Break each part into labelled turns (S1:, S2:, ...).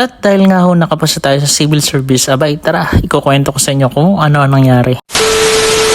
S1: At dahil nga ho nakapasa tayo sa civil service, abay tara, ikukwento ko sa inyo kung ano ang nangyari.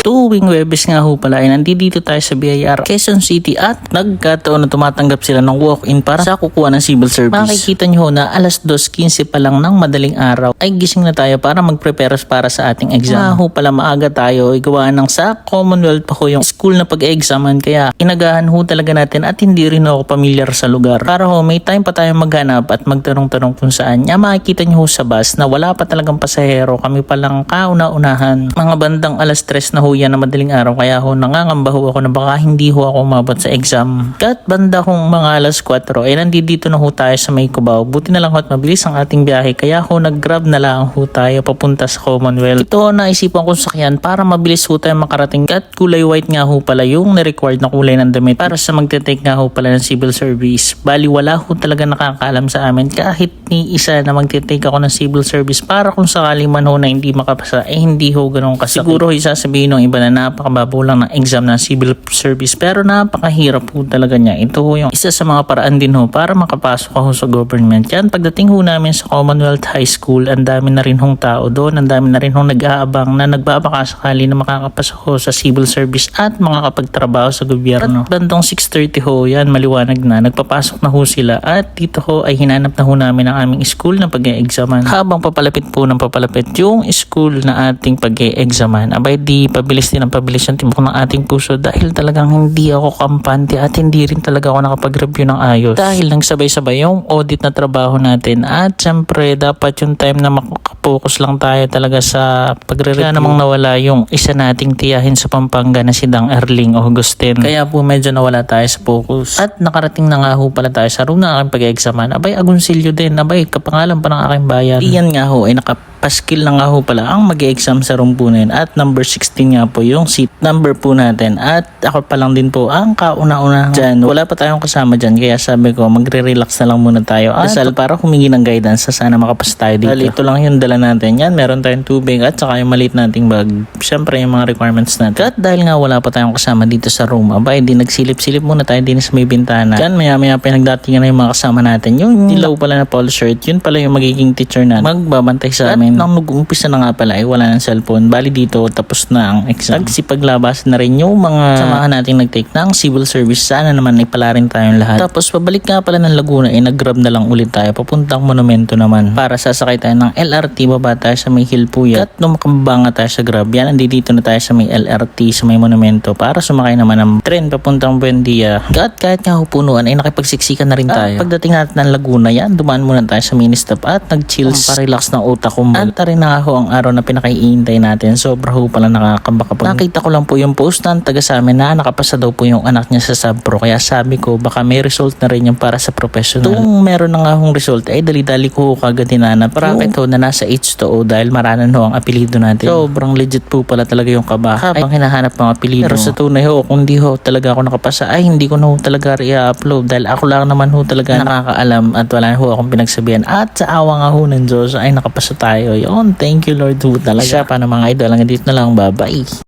S1: Tuwing Webes nga ho pala ay nandito tayo sa BIR Quezon City at nagkataon na tumatanggap sila ng walk-in para sa kukuha ng civil service. Makikita nyo ho na alas 2.15 pa lang ng madaling araw ay gising na tayo para mag-prepare para sa ating exam. Nga ho pala maaga tayo ay gawa ng sa Commonwealth pa ho yung school na pag-examan kaya inagahan ho talaga natin at hindi rin ako pamilyar sa lugar. Para ho may time pa tayo maghanap at magtanong-tanong kung saan. Nga makikita nyo ho sa bus na wala pa talagang pasahero kami pa lang kauna-unahan. Mga bandang alas 3 na ho yan na madaling araw kaya ho nangangamba ho ako na baka hindi ho ako umabot sa exam. Kat banda kong mga alas 4 ay nandito na ho tayo sa may Cubao. Buti na lang ho at mabilis ang ating biyahe kaya ho nag-grab na lang ho tayo papunta sa Commonwealth. Ito ho naisipan kong sakyan para mabilis ho tayo makarating at kulay white nga ho pala yung na-required na kulay ng damit para sa magte-take nga ho pala ng civil service. Bali wala ho talaga nakakaalam sa amin kahit ni isa na magte-take ako ng civil service para kung sakali man ho na hindi makapasa eh hindi ho ganun kasakit. Siguro ho isasabihin ng iba na napakababaw lang ng exam ng civil service pero napakahirap ho talaga niya. Ito ho yung isa sa mga paraan din ho para makapasok ako sa government. Yan pagdating ho namin sa Commonwealth High School, ang dami na rin hong tao doon, ang dami na rin hong nag-aabang na nagbabaka sakali na makakapasok ho sa civil service at makakapagtrabaho sa gobyerno. At bandong 6.30 ho, yan maliwanag na, nagpapasok na ho sila at dito ho ay hinanap na ho namin ang aming school na pag-e-examan. Habang papalapit po ng papalapit yung school na ating pag-e-examan, abay di pabilis din ang pabilis yung tibok ng ating puso dahil talagang hindi ako kampante at hindi rin talaga ako nakapag-review ng ayos. Dahil nang sabay-sabay yung audit na trabaho natin at syempre dapat yung time na makakapokus lang tayo talaga sa pagre-review. Kaya namang nawala yung isa nating tiyahin sa Pampanga na si Dang Erling Augustin. Kaya po medyo nawala tayo sa focus. At nakarating na nga ho pala tayo sa room na aking pag-examan. Abay, Agoncillo din. Abay, kapangalan pa ng aking bayan. Iyan nga ho ay nakapaskil na nga ho pala ang mag exam sa room po na yun. At number 16 nga po yung seat number po natin. At ako pa lang din po ang kauna-una dyan. Wala pa tayong kasama dyan. Kaya sabi ko, magre-relax na lang muna tayo. At Dasal para humingi ng guidance sa sana makapasa tayo dito. Dahil ito lang yung dala natin. Yan, meron tayong tubig at saka yung maliit nating bag. Siyempre, yung mga requirements natin. At dahil nga wala pa tayong kasama dito sa room, aba, hindi nagsilip-silip muna tayo din sa may bintana. Yan, maya-maya pinagdatingan na yung mga kasama natin. Yung dilaw pala na polo shirt, yun pala yung magiging teacher na magbabantay sa amin. At nang nag-umpisa na nga pala, ay wala ng cellphone. Bali dito, tapos na ang exam. Nagsipaglabas na rin yung mga samahan nating nag-take ng civil service. Sana naman ay pala rin tayong lahat. Tapos pabalik nga pala ng Laguna, ay nag-grab na lang ulit tayo. Papuntang monumento naman. Para sasakay tayo ng LRT, baba tayo sa may hill po yan. At nung makababa nga tayo sa grab, yan, nandito na tayo sa may LRT, sa may monumento. Para sumakay naman ng tren papuntang Buendia. At kahit nga punuan, ay nakipagsiksikan na rin tayo. pagdating natin ng Laguna, yan, dumaan muna tayo sa mini stop at nag-chills. Parelax ng utak ko. At rin na ho ang araw na pinakaiintay natin. Sobra ho pala nakakamba kapag nakita ko lang po yung post ng taga sa amin na nakapasa daw po yung anak niya sa subpro. Kaya sabi ko baka may result na rin yung para sa professional. Kung meron na nga hong result ay dali-dali ko kagad hinanap. Bracket ho na nasa H2O dahil maranan ho ang apelido natin. Sobrang legit po pala talaga yung kaba. Habang hinahanap ng apelido. Pero sa tunay ho, kung di ho talaga ako nakapasa ay hindi ko na ho talaga i-upload dahil ako lang naman ho talaga nakakaalam at wala ho akong pinagsabihan. At sa awa nga ho ng Diyos ay nakapasa tayo. Yun, thank you Lord ho talaga. Siya, paano mga idol, hanggang dito na lang. Bye-bye.